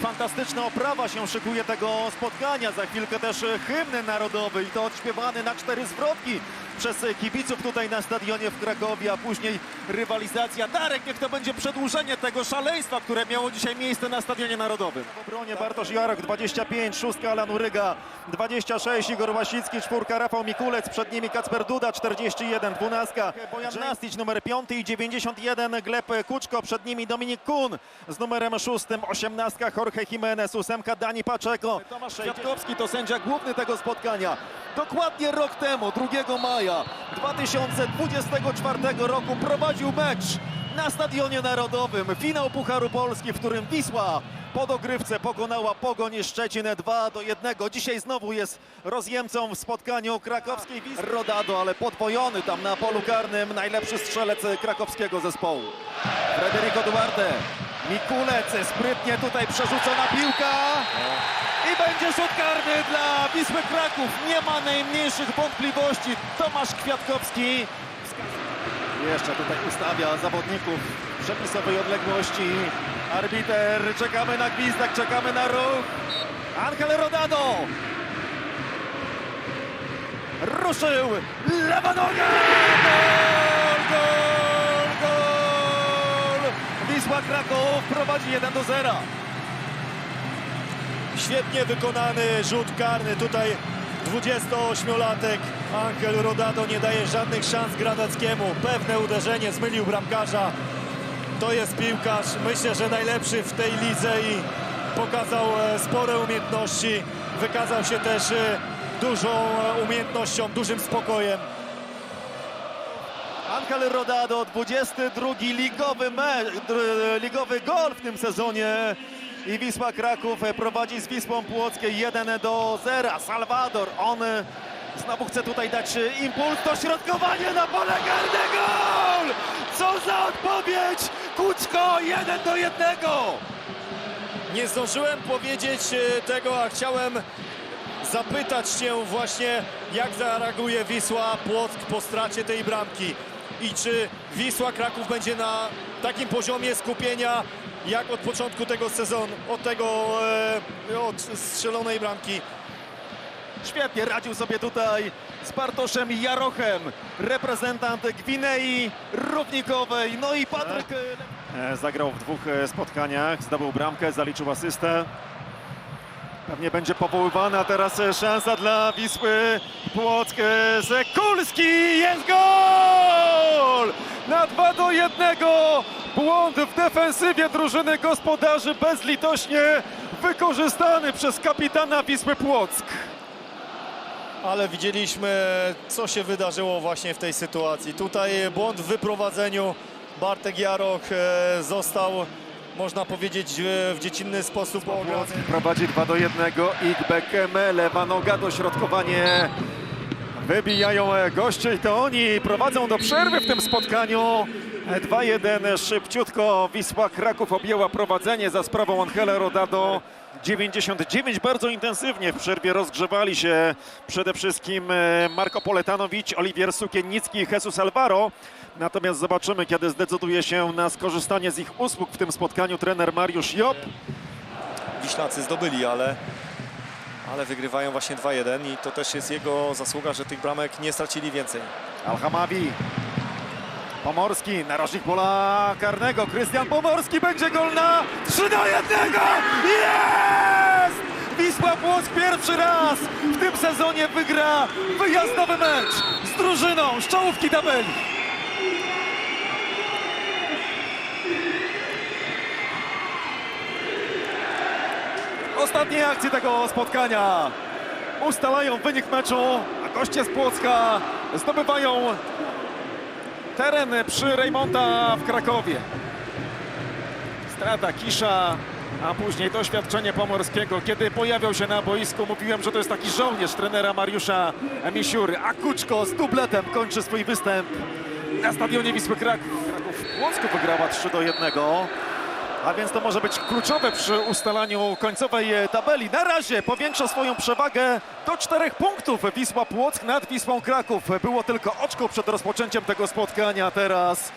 Fantastyczna oprawa się szykuje tego spotkania. Za chwilkę też hymn narodowy i to odśpiewany na cztery zwrotki przez kibiców tutaj na stadionie w Krakowie, a później rywalizacja. Darek, niech to będzie przedłużenie tego szaleństwa, które miało dzisiaj miejsce na stadionie narodowym. W obronie Bartosz Jarok 25, szóstka Alan Uryga 26, Igor Łasicki, czwórka Rafał Mikulec, przed nimi Kacper Duda 41, dwunastka Bojan Nastić numer 5 i 91 Gleb Kuczko, przed nimi Dominik Kun z numerem 6, 18 Jorge Jimenez, ósemka Dani Paczeko. Tomasz Kwiatkowski to sędzia główny tego spotkania. Dokładnie rok temu, 2 maja 2024 roku prowadził mecz na Stadionie Narodowym. Finał Pucharu Polski, w którym Wisła po dogrywce pokonała Pogoń Szczecin 2 do 1. Dzisiaj znowu jest rozjemcą w spotkaniu krakowskiej Wisły. Rodado, ale podwojony tam na polu karnym najlepszy strzelec krakowskiego zespołu. Federico Duarte. Mikulec, sprytnie tutaj przerzucona piłka. I będzie rzut karny dla Wisły Kraków. Nie ma najmniejszych wątpliwości. Tomasz Kwiatkowski. Jeszcze tutaj ustawia zawodników przepisowej odległości. Arbiter, czekamy na gwizdek, czekamy na ruch. Angel Rodado. Ruszył. Lewa noga. Gol, gol, gol. Wisła Kraków prowadzi 1 do 0. Świetnie wykonany rzut karny. Tutaj 28-latek Angel Rodado nie daje żadnych szans Granackiemu. Pewne uderzenie zmylił bramkarza. To jest piłkarz, myślę, że najlepszy w tej lidze i pokazał e, spore umiejętności. Wykazał się też e, dużą e, umiejętnością, dużym spokojem. Angel Rodado, 22 ligowy, ligowy gol w tym sezonie. I Wisła Kraków prowadzi z Wisłą Płockie 1 do 0. Salwador, on znowu chce tutaj dać impuls, dośrodkowanie na pole karne, gol! Co za odpowiedź! Kuczko 1 do 1! Nie zdążyłem powiedzieć e, tego, a chciałem zapytać się właśnie, jak zareaguje Wisła Płock po stracie tej bramki i czy Wisła Kraków będzie na takim poziomie skupienia, jak od początku tego sezonu, od tego, e, od strzelonej bramki. Świetnie radził sobie tutaj z Bartoszem Jarochem, reprezentant Gwinei Równikowej. No i Patryk... E, Zagrał w dwóch e, spotkaniach, zdobył bramkę, zaliczył asystę. Pewnie będzie powoływany, a teraz e, szansa dla Wisły Płock. e, Zekulski, jest gol! Na 2 do 1. Błąd w defensywie drużyny gospodarzy bezlitośnie wykorzystany przez kapitana Wisły Płock. Ale widzieliśmy, co się wydarzyło właśnie w tej sytuacji. Tutaj błąd w wyprowadzeniu. Bartek Jaroch e, został, można powiedzieć, e, w dziecinny sposób ograny. Prowadzi 2 do 1. Igbekeme, lewa noga, dośrodkowanie. Wybijają e, goście i to oni prowadzą do przerwy w tym spotkaniu. E, 2-1 szybciutko. Wisła Kraków objęła prowadzenie za sprawą Angela Rodado. 99 bardzo intensywnie w przerwie rozgrzewali się przede wszystkim e, Marko Poletanowicz, Oliwier Sukiennicki i Jesus Alvaro. Natomiast zobaczymy, kiedy zdecyduje się na skorzystanie z ich usług w tym spotkaniu trener Mariusz Job. Wiślacy zdobyli, ale, ale wygrywają właśnie 2-1 i to też jest jego zasługa, że tych bramek nie stracili więcej. Alhamawi. Pomorski, narożnik pola karnego. Krystian Pomorski będzie gol na 3 do 1. Jest! Wisła Płock pierwszy raz w tym sezonie wygra wyjazdowy mecz z drużyną z czołówki tabeli. Ostatnie akcje tego spotkania ustalają wynik meczu, a goście z Płocka zdobywają teren przy Rejmonta w Krakowie. Strata Kisza, a później doświadczenie Pomorskiego. Kiedy pojawiał się na boisku, mówiłem, że to jest taki żołnierz trenera Mariusza Misiury. A Kuczko z dubletem kończy swój występ na stadionie Wisły Kraków. Kraków w Płocku wygrała 3 do 1. A więc to może być kluczowe przy ustalaniu końcowej e, tabeli. Na razie powiększa swoją przewagę do czterech punktów Wisła Płock nad Wisłą Kraków. Było tylko oczko przed rozpoczęciem tego spotkania. Teraz